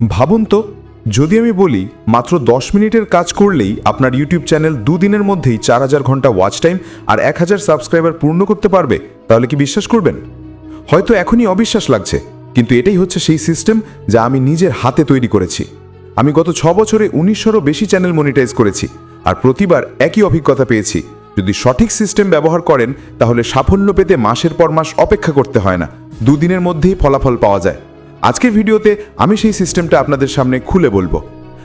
ভাবুন তো, যদি আমি বলি মাত্র দশ মিনিটের কাজ করলেই আপনার ইউটিউব চ্যানেল দুদিনের মধ্যেই চার হাজার ঘণ্টা ওয়াচ টাইম আর এক হাজার সাবস্ক্রাইবার পূর্ণ করতে পারবে, তাহলে কি বিশ্বাস করবেন? হয়তো এখনই অবিশ্বাস লাগছে, কিন্তু এটাই হচ্ছে সেই সিস্টেম যা আমি নিজের হাতে তৈরি করেছি। আমি গত ছ বছরে উনিশশোরও বেশি চ্যানেল মনিটাইজ করেছি আর প্রতিবার একই অভিজ্ঞতা পেয়েছি। যদি সঠিক সিস্টেম ব্যবহার করেন, তাহলে সাফল্য পেতে মাসের পর মাস অপেক্ষা করতে হয় না। দুদিনের মধ্যেই ফলাফল পাওয়া যায়। আজকের ভিডিওতে আমি সেই সিস্টেমটা আপনাদের সামনে খুলে বলব।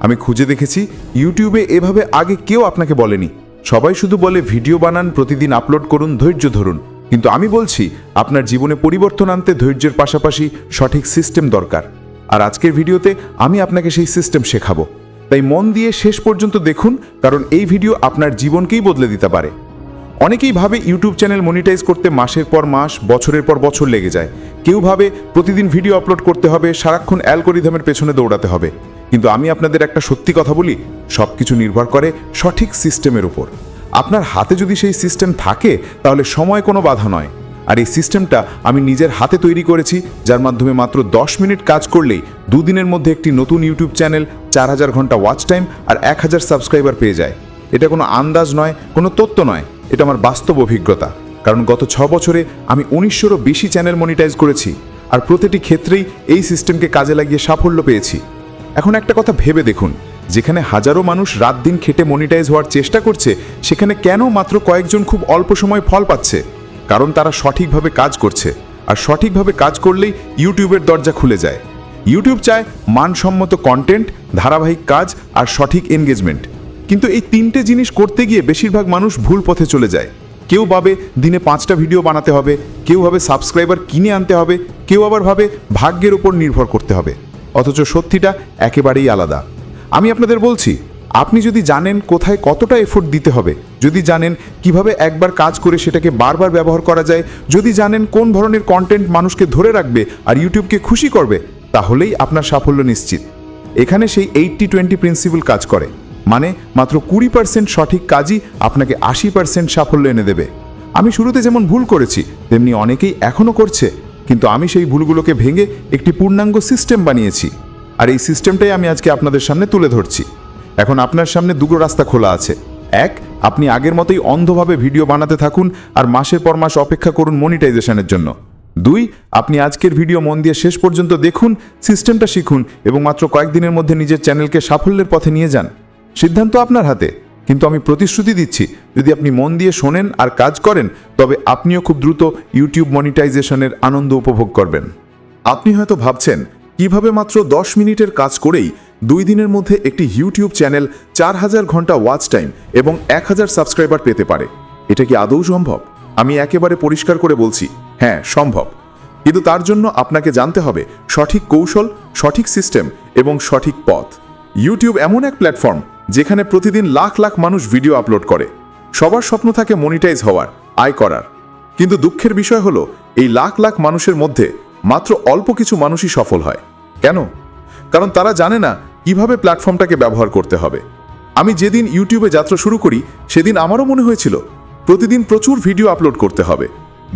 আমি খুঁজে দেখেছি, ইউটিউবে এভাবে আগে কেউ আপনাকে বলেনি। সবাই শুধু বলে, ভিডিও বানান, প্রতিদিন আপলোড করুন, ধৈর্য ধরুন। কিন্তু আমি বলছি, আপনার জীবনে পরিবর্তন আনতে ধৈর্যের পাশাপাশি সঠিক সিস্টেম দরকার। আর আজকের ভিডিওতে আমি আপনাকে সেই সিস্টেম শেখাবো। তাই মন দিয়ে শেষ পর্যন্ত দেখুন, কারণ এই ভিডিও আপনার জীবনকেই বদলে দিতে পারে। অনেকেই ভাবে ইউটিউব চ্যানেল মনিটাইজ করতে মাসের পর মাস, বছরের পর বছর লেগে যায়। কেউ ভাবে প্রতিদিন ভিডিও আপলোড করতে হবে, সারাক্ষণ অ্যালগোরিদমের পেছনে দৌড়াতে হবে। কিন্তু আমি আপনাদের একটা সত্যি কথা বলি সব কিছু নির্ভর করে সঠিক সিস্টেমের উপর। আপনার হাতে যদি সেই সিস্টেম থাকে, তাহলে সময় কোনো বাধা নয়। আর এই সিস্টেমটা আমি নিজের হাতে তৈরি করেছি, যার মাধ্যমে মাত্র দশ মিনিট কাজ করলেই দুদিনের মধ্যে একটি নতুন ইউটিউব চ্যানেল, চার হাজার ঘণ্টা ওয়াচ টাইম আর এক হাজার সাবস্ক্রাইবার পেয়ে যায়। এটা কোনো আন্দাজ নয়, কোনো তথ্য নয়। এটা আমার বাস্তব অভিজ্ঞতা, কারণ গত ছ বছরে আমি উনিশশোরও বেশি চ্যানেল মনিটাইজ করেছি আর প্রতিটি ক্ষেত্রেই এই সিস্টেমকে কাজে লাগিয়ে সাফল্য পেয়েছি। এখন একটা কথা ভেবে দেখুন, যেখানে হাজারো মানুষ রাত দিন খেটে মনিটাইজ হওয়ার চেষ্টা করছে, সেখানে কেন মাত্র কয়েকজন খুব অল্প সময় ফল পাচ্ছে? কারণ তারা সঠিকভাবে কাজ করছে, আর সঠিকভাবে কাজ করলেই ইউটিউবের দরজা খুলে যায়। ইউটিউব চায় মানসম্মত কন্টেন্ট ধারাবাহিক কাজ, আর সঠিক এনগেজমেন্ট কিন্তু এই তিনটে জিনিস করতে গিয়ে বেশিরভাগ মানুষ ভুল পথে চলে যায়। কেউ ভাবে দিনে পাঁচটা ভিডিও বানাতে হবে, কেউ ভাবে সাবস্ক্রাইবার কিনে আনতে হবে, কেউ আবার ভাবে ভাগ্যের উপর নির্ভর করতে হবে। অথচ সত্যিটা একেবারেই আলাদা। আমি আপনাদের বলছি, আপনি যদি জানেন কোথায় কতটা এফোর্ট দিতে হবে, যদি জানেন কীভাবে একবার কাজ করে সেটাকে বারবার ব্যবহার করা যায়, যদি জানেন কোন ধরনের কন্টেন্ট মানুষকে ধরে রাখবে আর ইউটিউবকে খুশি করবে, তাহলেই আপনার সাফল্য নিশ্চিত। এখানে সেই এইটটি টোয়েন্টি প্রিন্সিপাল কাজ করে। মানে মাত্র কুড়ি পার্সেন্ট সঠিক কাজই আপনাকে আশি পার্সেন্ট সাফল্য এনে দেবে। আমি শুরুতে যেমন ভুল করেছি, তেমনি অনেকেই এখনও করছে, কিন্তু আমি সেই ভুলগুলোকে ভেঙে একটি পূর্ণাঙ্গ সিস্টেম বানিয়েছি। আর এই সিস্টেমটাই আমি আজকে আপনাদের সামনে তুলে ধরছি। এখন আপনার সামনে দুটো রাস্তা খোলা আছে। এক, আপনি আগের মতোই অন্ধভাবে ভিডিও বানাতে থাকুন আর মাসের পর মাস অপেক্ষা করুন মনিটাইজেশনের জন্য। দুই, আপনি আজকের ভিডিও মন দিয়ে শেষ পর্যন্ত দেখুন সিস্টেমটা শিখুন এবং মাত্র কয়েকদিনের মধ্যে নিজের চ্যানেলকে সাফল্যের পথে নিয়ে যান। সিদ্ধান্ত আপনার হাতে। কিন্তু আমি প্রতিশ্রুতি দিচ্ছি, যদি আপনি মন দিয়ে শোনেন আর কাজ করেন, তবে আপনিও খুব দ্রুত ইউটিউব মনিটাইজেশনের আনন্দ উপভোগ করবেন। আপনি হয়তো ভাবছেন, কীভাবে মাত্র দশ মিনিটের কাজ করেই দুই দিনের মধ্যে একটি ইউটিউব চ্যানেল চার হাজার ঘণ্টা ওয়াচ টাইম এবং এক হাজার সাবস্ক্রাইবার পেতে পারে? এটা কি আদৌ সম্ভব? আমি একেবারে পরিষ্কার করে বলছি হ্যাঁ সম্ভব। কিন্তু তার জন্য আপনাকে জানতে হবে, সঠিক কৌশল, সঠিক সিস্টেম এবং সঠিক পথ। ইউটিউব এমন এক প্ল্যাটফর্ম যেখানে প্রতিদিন লাখ লাখ মানুষ ভিডিও আপলোড করে। সবার স্বপ্ন থাকে মনিটাইজ হওয়ার, আয় করার। কিন্তু দুঃখের বিষয় হলো, এই লাখ লাখ মানুষের মধ্যে মাত্র অল্প কিছু মানুষই সফল হয়। কেন? কারণ তারা জানে না কীভাবে প্ল্যাটফর্মটাকে ব্যবহার করতে হবে। আমি যেদিন ইউটিউবে যাত্রা শুরু করি, সেদিন আমারও মনে হয়েছিল, প্রতিদিন প্রচুর ভিডিও আপলোড করতে হবে।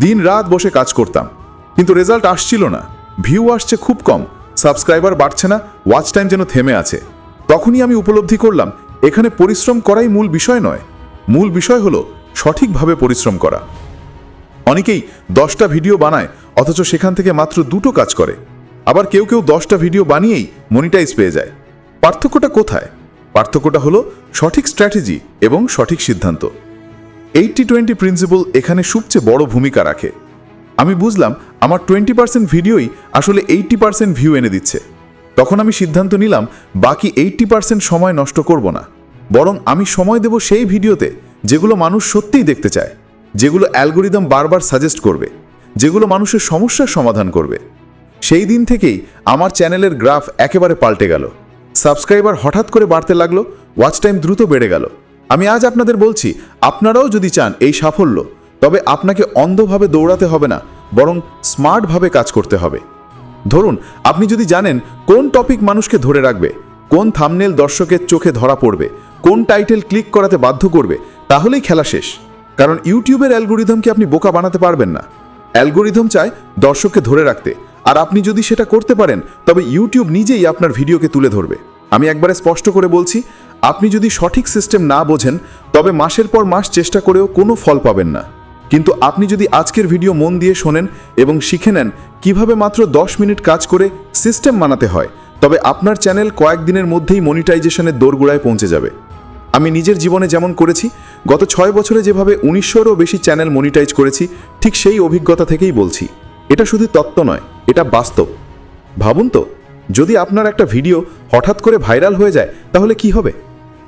দিন রাত বসে কাজ করতাম। কিন্তু রেজাল্ট আসছিল না। ভিউ আসছে খুব কম। সাবস্ক্রাইবার বাড়ছে না। ওয়াচ টাইম যেন থেমে আছে। তখনই আমি উপলব্ধি করলাম, এখানে পরিশ্রম করাই মূল বিষয় নয়। মূল বিষয় হলো সঠিকভাবে পরিশ্রম করা। অনেকেই দশটা ভিডিও বানায়, অথচ সেখান থেকে মাত্র দুটো কাজ করে। আবার কেউ কেউ দশটা ভিডিও বানিয়েই মনিটাইজ পেয়ে যায়। পার্থক্যটা কোথায়? পার্থক্যটা হলো সঠিক স্ট্র্যাটেজি এবং সঠিক সিদ্ধান্ত। এইটটি টোয়েন্টি প্রিন্সিপাল এখানে সবচেয়ে বড় ভূমিকা রাখে। আমি বুঝলাম, আমার টোয়েন্টি পার্সেন্ট ভিডিওই আসলে এইটটি পার্সেন্ট ভিউ এনে দিচ্ছে। তখন আমি সিদ্ধান্ত নিলাম, বাকি এইটটি পার্সেন্ট সময় নষ্ট করব না। বরং আমি সময় দেব সেই ভিডিওতে, যেগুলো মানুষ সত্যিই দেখতে চায়, যেগুলো অ্যালগোরিদম বারবার সাজেস্ট করবে, যেগুলো মানুষের সমস্যার সমাধান করবে। সেই দিন থেকেই আমার চ্যানেলের গ্রাফ একেবারে পাল্টে গেল। সাবস্ক্রাইবার হঠাৎ করে বাড়তে লাগল, ওয়াচ টাইম দ্রুত বেড়ে গেল। আমি আজ আপনাদের বলছি, আপনারাও যদি চান এই সাফল্য, তবে আপনাকে অন্ধভাবে দৌড়াতে হবে না, বরং স্মার্টভাবে কাজ করতে হবে। ধরুন, আপনি যদি জানেন কোন টপিক মানুষকে ধরে রাখবে, কোন থামনেল দর্শকের চোখে ধরা পড়বে, কোন টাইটেল ক্লিক করাতে বাধ্য করবে, তাহলেই খেলা শেষ। কারণ ইউটিউবের অ্যালগোরিদমকে আপনি বোকা বানাতে পারবেন না। অ্যালগোরিদম চায় দর্শককে ধরে রাখতে। আর আপনি যদি সেটা করতে পারেন, তবে ইউটিউব নিজেই আপনার ভিডিওকে তুলে ধরবে। আমি একবারে স্পষ্ট করে বলছি, আপনি যদি সঠিক সিস্টেম না বোঝেন, তবে মাসের পর মাস চেষ্টা করেও কোনো ফল পাবেন না। কিন্তু আপনি যদি আজকের ভিডিও মন দিয়ে শোনেন এবং শিখে নেন কীভাবে মাত্র দশ মিনিট কাজ করে সিস্টেম বানাতে হয়, তবে আপনার চ্যানেল কয়েকদিনের মধ্যেই মনিটাইজেশনের দোরগোড়ায় পৌঁছে যাবে। আমি নিজের জীবনে যেমন করেছি, গত ছয় বছরে যেভাবে উনিশশোরও বেশি চ্যানেল মনিটাইজ করেছি, ঠিক সেই অভিজ্ঞতা থেকেই বলছি। এটা শুধু তত্ত্ব নয়, এটা বাস্তব। ভাবুন তো, যদি আপনার একটা ভিডিও হঠাৎ করে ভাইরাল হয়ে যায়, তাহলে কি হবে?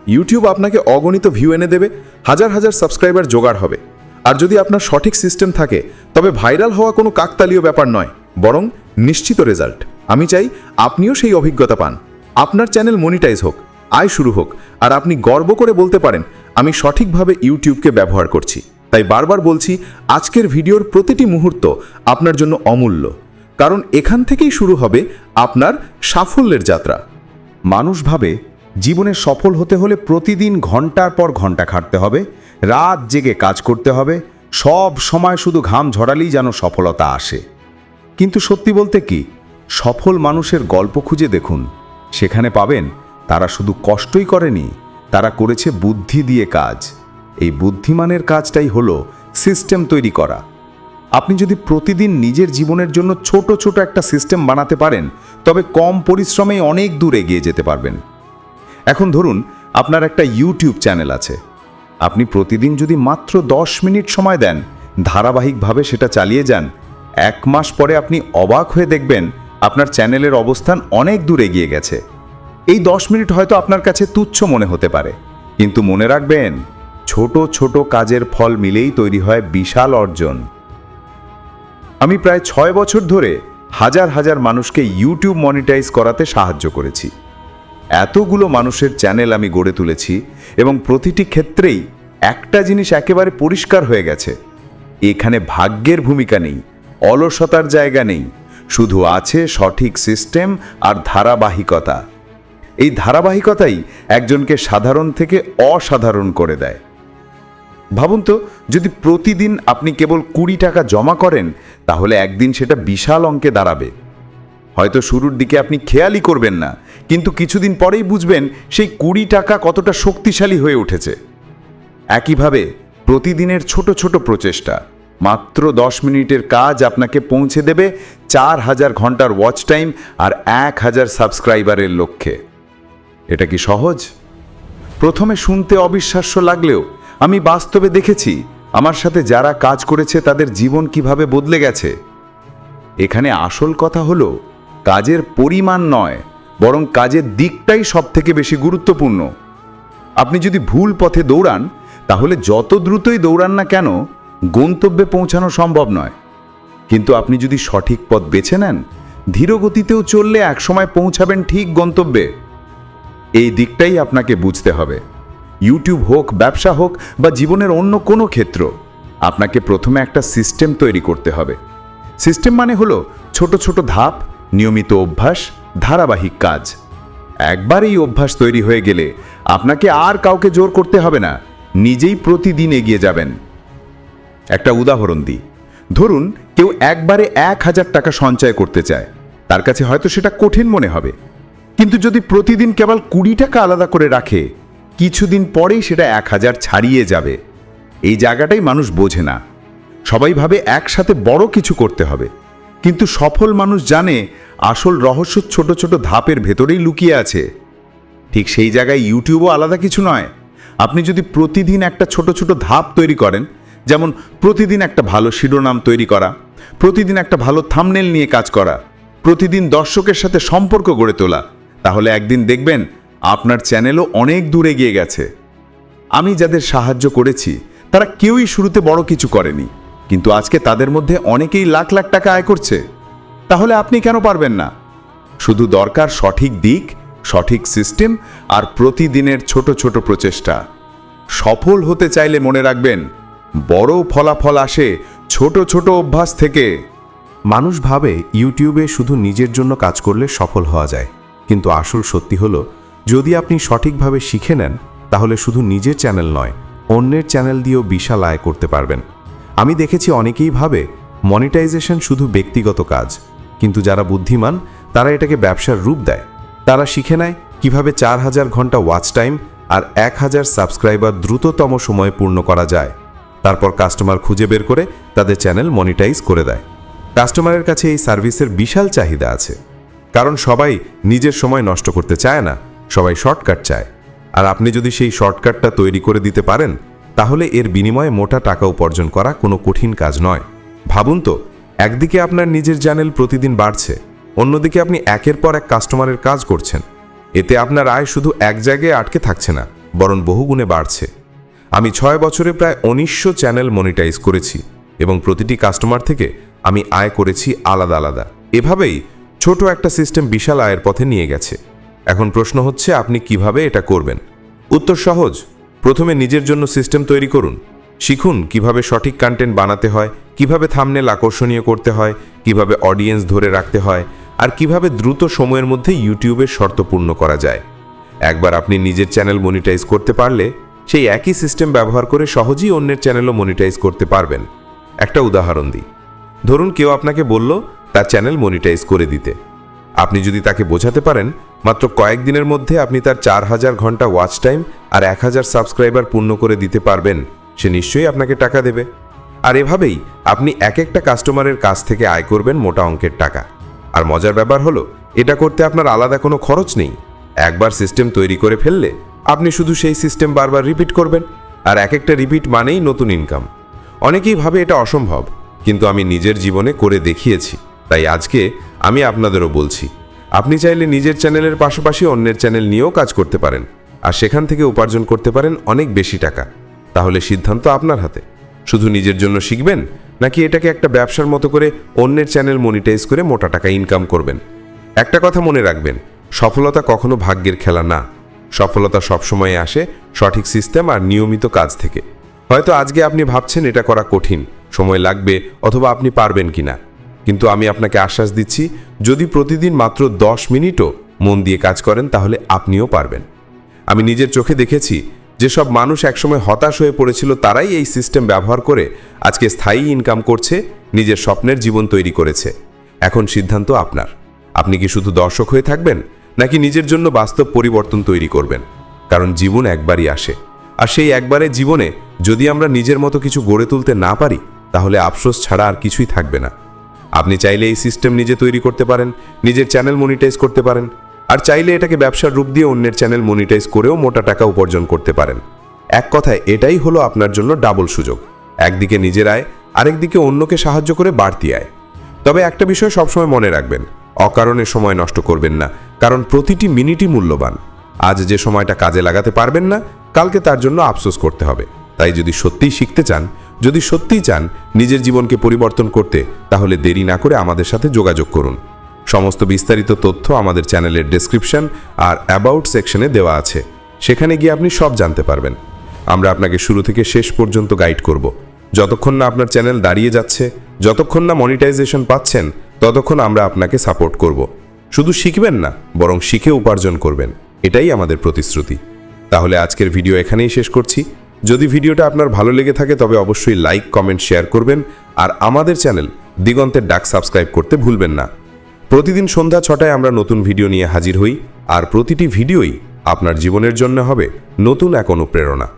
ইউটিউব আপনাকে অগণিত ভিউ এনে দেবে, হাজার হাজার সাবস্ক্রাইবার জোগাড় হবে। আর যদি আপনার সঠিক সিস্টেম থাকে, তবে ভাইরাল হওয়া কোনো কাকতালীয় ব্যাপার নয়, বরং নিশ্চিত রেজাল্ট। আমি চাই আপনিও সেই অভিজ্ঞতা পান। আপনার চ্যানেল মনিটাইজ হোক, আয় শুরু হোক, আর আপনি গর্ব করে বলতে পারেন, আমি সঠিকভাবে ইউটিউবকে ব্যবহার করছি। তাই বারবার বলছি, আজকের ভিডিওর প্রতিটি মুহূর্ত আপনার জন্য অমূল্য। কারণ এখান থেকেই শুরু হবে আপনার সাফল্যের যাত্রা। মানুষ ভাবে, জীবনে সফল হতে হলে প্রতিদিন ঘণ্টার পর ঘণ্টা খাটতে হবে রাত জেগে কাজ করতে হবে, সব সময় শুধু ঘাম ঝরালেই যেন সফলতা আসে। কিন্তু সত্যি বলতে কি, সফল মানুষের গল্প খুঁজে দেখুন, সেখানে পাবেন তারা শুধু কষ্টই করেনি, তারা করেছে বুদ্ধি দিয়ে কাজ। এই বুদ্ধিমানের কাজটাই হলো সিস্টেম তৈরি করা। আপনি যদি প্রতিদিন নিজের জীবনের জন্য ছোট ছোট একটা সিস্টেম বানাতে পারেন, তবে কম পরিশ্রমে অনেক দূর এগিয়ে যেতে পারবেন। এখন ধরুন, আপনার একটা ইউটিউব চ্যানেল আছে আপনি প্রতিদিন যদি মাত্র দশ মিনিট সময় দেন, ধারাবাহিকভাবে সেটা চালিয়ে যান, এক মাস পরে আপনি অবাক হয়ে দেখবেন আপনার চ্যানেলের অবস্থান অনেক দূর এগিয়ে গেছে। এই দশ মিনিট হয়তো আপনার কাছে তুচ্ছ মনে হতে পারে, কিন্তু মনে রাখবেন, ছোট ছোট কাজের ফল মিলেই তৈরি হয় বিশাল অর্জন। আমি প্রায় ছয় বছর ধরে হাজার হাজার মানুষকে ইউটিউব মনিটাইজ করাতে সাহায্য করেছি। এতগুলো মানুষের চ্যানেল আমি গড়ে তুলেছি এবং প্রতিটি ক্ষেত্রেই একটা জিনিস একেবারে পরিষ্কার হয়ে গেছে। এখানে ভাগ্যের ভূমিকা নেই, অলসতার জায়গা নেই, শুধু আছে সঠিক সিস্টেম আর ধারাবাহিকতা। এই ধারাবাহিকতাই একজনকে সাধারণ থেকে অসাধারণ করে দেয়। ভাবুন তো, যদি প্রতিদিন আপনি কেবল কুড়ি টাকা জমা করেন, তাহলে একদিন সেটা বিশাল অঙ্কে দাঁড়াবে। হয়তো শুরুর দিকে আপনি খেয়ালই করবেন না, কিন্তু কিছুদিন পরেই বুঝবেন সেই কুড়ি টাকা কতটা শক্তিশালী হয়ে উঠেছে। একইভাবে প্রতিদিনের ছোট ছোট প্রচেষ্টা, মাত্র দশ মিনিটের কাজ আপনাকে পৌঁছে দেবে চার হাজার ঘণ্টার ওয়াচ টাইম আর এক হাজার সাবস্ক্রাইবারের লক্ষ্যে। এটা কি সহজ? প্রথমে শুনতে অবিশ্বাস্য লাগলেও আমি বাস্তবে দেখেছি আমার সাথে যারা কাজ করেছে তাদের জীবন কীভাবে বদলে গেছে। এখানে আসল কথা হলো কাজের পরিমাণ নয়, বরং কাজের দিকটাই সব থেকে বেশি গুরুত্বপূর্ণ। আপনি যদি ভুল পথে দৌড়ান, তাহলে যত দ্রুতই দৌড়ান না কেন, গন্তব্যে পৌঁছানো সম্ভব নয়। কিন্তু আপনি যদি সঠিক পথ বেছে নেন ধীর গতিতেও চললে একসময় পৌঁছাবেন ঠিক গন্তব্যে। এই দিকটাই আপনাকে বুঝতে হবে। ইউটিউব হোক, ব্যবসা হোক, বা জীবনের অন্য কোনো ক্ষেত্র, আপনাকে প্রথমে একটা সিস্টেম তৈরি করতে হবে। সিস্টেম মানে হলো ছোট ছোট ধাপ নিয়মিত অভ্যাস, ধারাবাহিক কাজ। একবার এই অভ্যাস তৈরি হয়ে গেলে আপনাকে আর কাউকে জোর করতে হবে না, নিজেই প্রতিদিন এগিয়ে যাবেন। একটা উদাহরণ দিই। ধরুন, কেউ একবারে এক হাজার টাকা সঞ্চয় করতে চায়। তার কাছে হয়তো সেটা কঠিন মনে হবে। কিন্তু যদি প্রতিদিন কেবল কুড়ি টাকা আলাদা করে রাখে, কিছুদিন পরেই সেটা এক হাজার ছাড়িয়ে যাবে। এই জায়গাটাই মানুষ বোঝে না। সবাই ভাবে একসাথে বড় কিছু করতে হবে। কিন্তু সফল মানুষ জানে আসল রহস্য ছোট ছোট ধাপের ভেতরেই লুকিয়ে আছে। ঠিক সেই জায়গায় ইউটিউবও আলাদা কিছু নয়। আপনি যদি প্রতিদিন একটা ছোট ছোট ধাপ তৈরি করেন, যেমন প্রতিদিন একটা ভালো শিরোনাম তৈরি করা, প্রতিদিন একটা ভালো থামনেল নিয়ে কাজ করা, প্রতিদিন দর্শকের সাথে সম্পর্ক গড়ে তোলা, তাহলে একদিন দেখবেন আপনার চ্যানেলও অনেক দূর এগিয়ে গেছে। আমি যাদের সাহায্য করেছি, তারা কেউই শুরুতে বড় কিছু করেনি। কিন্তু আজকে তাদের মধ্যে অনেকেই লাখ লাখ টাকা আয় করছে। তাহলে আপনি কেন পারবেন না? শুধু দরকার সঠিক দিক, সঠিক সিস্টেম আর প্রতিদিনের ছোট ছোট প্রচেষ্টা। সফল হতে চাইলে মনে রাখবেন, বড় ফলাফল আসে ছোট ছোট অভ্যাস থেকে। মানুষ ভাবে ইউটিউবে শুধু নিজের জন্য কাজ করলে সফল হওয়া যায়। কিন্তু আসল সত্যি হলো, যদি আপনি সঠিকভাবে শিখে নেন, তাহলে শুধু নিজের চ্যানেল নয়, অন্যের চ্যানেল দিয়েও বিশাল আয় করতে পারবেন। আমি দেখেছি অনেকেই ভাবে মনিটাইজেশন শুধু ব্যক্তিগত কাজ, কিন্তু যারা বুদ্ধিমান, তারা এটাকে ব্যবসার রূপ দেয়। তারা শিখে নেয় কীভাবে চার হাজার ঘণ্টা ওয়াচ টাইম আর এক হাজার সাবস্ক্রাইবার দ্রুততম সময়ে পূর্ণ করা যায়। তারপর কাস্টমার খুঁজে বের করে তাদের চ্যানেল মনিটাইজ করে দেয়। কাস্টমারের কাছে এই সার্ভিসের বিশাল চাহিদা আছে। কারণ সবাই নিজের সময় নষ্ট করতে চায় না, সবাই শর্টকাট চায়। আর আপনি যদি সেই শর্টকাটটা তৈরি করে দিতে পারেন তাহলে এর বিনিময়ে মোটা টাকা উপার্জন করা কোনো কঠিন কাজ নয়। ভাবুন তো, একদিকে আপনার নিজের চ্যানেল প্রতিদিন বাড়ছে, অন্যদিকে আপনি একের পর এক কাস্টমারের কাজ করছেন। এতে আপনার আয় শুধু এক জায়গায় আটকে থাকছে না, বরং বহুগুণে বাড়ছে। আমি ছয় বছরে প্রায় উনিশশো চ্যানেল মনিটাইজ করেছি এবং প্রতিটি কাস্টমার থেকে আমি আয় করেছি আলাদা আলাদা। এভাবেই ছোট একটা সিস্টেম বিশাল আয়ের পথে নিয়ে গেছে। এখন প্রশ্ন হচ্ছে, আপনি কীভাবে এটা করবেন? উত্তর সহজ। প্রথমে নিজের জন্য সিস্টেম তৈরি করুন। শিখুন কীভাবে সঠিক কন্টেন্ট বানাতে হয়, কীভাবে থামনেল আকর্ষণীয় করতে হয়, কীভাবে অডিয়েন্স ধরে রাখতে হয়, আর কীভাবে দ্রুত সময়ের মধ্যে ইউটিউবের শর্ত পূর্ণ করা যায়। একবার আপনি নিজের চ্যানেল মনিটাইজ করতে পারলে, সেই একই সিস্টেম ব্যবহার করে সহজেই অন্যের চ্যানেলও মনিটাইজ করতে পারবেন। একটা উদাহরণ দিই। ধরুন কেউ আপনাকে বলল, তার চ্যানেল মনিটাইজ করে দিতে। আপনি যদি তাকে বোঝাতে পারেন মাত্র কয়েকদিনের মধ্যে আপনি তার চার হাজার ঘণ্টা ওয়াচ টাইম আর এক হাজার সাবস্ক্রাইবার পূর্ণ করে দিতে পারবেন। সে নিশ্চয়ই আপনাকে টাকা দেবে। আর এভাবেই আপনি এক একটা কাস্টমারের কাছ থেকে আয় করবেন মোটা অঙ্কের টাকা। আর মজার ব্যাপার হলো, এটা করতে আপনার আলাদা কোনো খরচ নেই। একবার সিস্টেম তৈরি করে ফেললে আপনি শুধু সেই সিস্টেম বারবার রিপিট করবেন। আর এক একটা রিপিট মানেই নতুন ইনকাম অনেকেই ভাবে এটা অসম্ভব, কিন্তু আমি নিজের জীবনে করে দেখিয়েছি। তাই আজকে আমি আপনাদেরও বলছি আপনি চাইলে নিজের চ্যানেলের পাশাপাশি অন্যের চ্যানেল নিয়েও কাজ করতে পারেন, আর সেখান থেকে উপার্জন করতে পারেন অনেক বেশি টাকা। তাহলে সিদ্ধান্ত আপনার হাতে। শুধু নিজের জন্য শিখবেন, নাকি এটাকে একটা ব্যবসার মতো করে অন্যের চ্যানেল মনিটাইজ করে মোটা টাকা ইনকাম করবেন? একটা কথা মনে রাখবেন, সফলতা কখনো ভাগ্যের খেলা না। সফলতা সবসময় আসে সঠিক সিস্টেম আর নিয়মিত কাজ থেকে। হয়তো আজকে আপনি ভাবছেন এটা করা কঠিন, সময় লাগবে অথবা আপনি পারবেন কিনা। কিন্তু আমি আপনাকে আশ্বাস দিচ্ছি, যদি প্রতিদিন মাত্র দশ মিনিটও মন দিয়ে কাজ করেন, তাহলে আপনিও পারবেন। আমি নিজের চোখে দেখেছি যেসব মানুষ একসময় হতাশ হয়ে পড়েছিল, তারাই এই সিস্টেম ব্যবহার করে আজকে স্থায়ী ইনকাম করছে, নিজের স্বপ্নের জীবন তৈরি করেছে। এখন সিদ্ধান্ত আপনার। আপনি কি শুধু দর্শক হয়ে থাকবেন, নাকি নিজের জন্য বাস্তব পরিবর্তন তৈরি করবেন? কারণ জীবন একবারই আসে। আর সেই একবারের জীবনে যদি আমরা নিজের মতো কিছু গড়ে তুলতে না পারি, তাহলে আফসোস ছাড়া আর কিছুই থাকবে না। আপনি চাইলে এই সিস্টেম নিজে তৈরি করতে পারেন, নিজের চ্যানেল মনিটাইজ করতে পারেন, আর চাইলে এটাকে ব্যবসার রূপ দিয়ে অন্যের চ্যানেল মনিটাইজ করেও মোটা টাকা উপার্জন করতে পারেন। এক কথায়, এটাই হলো আপনার জন্য ডাবল সুযোগ। একদিকে নিজের আয়, আরেকদিকে অন্যকে সাহায্য করে বাড়তি আয়। তবে একটা বিষয় সবসময় মনে রাখবেন, অকারণে সময় নষ্ট করবেন না, কারণ প্রতিটি মিনিটই মূল্যবান। আজ যে সময়টা কাজে লাগাতে পারবেন না, কালকে তার জন্য আফসোস করতে হবে। তাই যদি সত্যিই শিখতে চান যদি সত্যিই চান নিজের জীবনকে পরিবর্তন করতে, তাহলে দেরি না করে আমাদের সাথে যোগাযোগ করুন। সমস্ত বিস্তারিত তথ্য আমাদের চ্যানেলের ডেসক্রিপশন আর অ্যাবাউট সেকশনে দেওয়া আছে। সেখানে গিয়ে আপনি সব জানতে পারবেন। আমরা আপনাকে শুরু থেকে শেষ পর্যন্ত গাইড করব। যতক্ষণ না আপনার চ্যানেল দাঁড়িয়ে যাচ্ছে, যতক্ষণ না মনিটাইজেশন পাচ্ছেন, ততক্ষণ আমরা আপনাকে সাপোর্ট করব। শুধু শিখবেন না, বরং শিখে উপার্জন করবেন। এটাই আমাদের প্রতিশ্রুতি। তাহলে আজকের ভিডিও এখানেই শেষ করছি। যদি ভিডিওটা আপনার ভালো লেগে থাকে, তবে অবশ্যই লাইক কমেন্ট শেয়ার করবেন, আর আমাদের চ্যানেল দিগন্তের ডাক সাবস্ক্রাইব করতে ভুলবেন না। প্রতিদিন সন্ধ্যা ছটায় আমরা নতুন ভিডিও নিয়ে হাজির হই, আর প্রতিটি ভিডিওই আপনার জীবনের জন্য হবে নতুন এক অনুপ্রেরণা।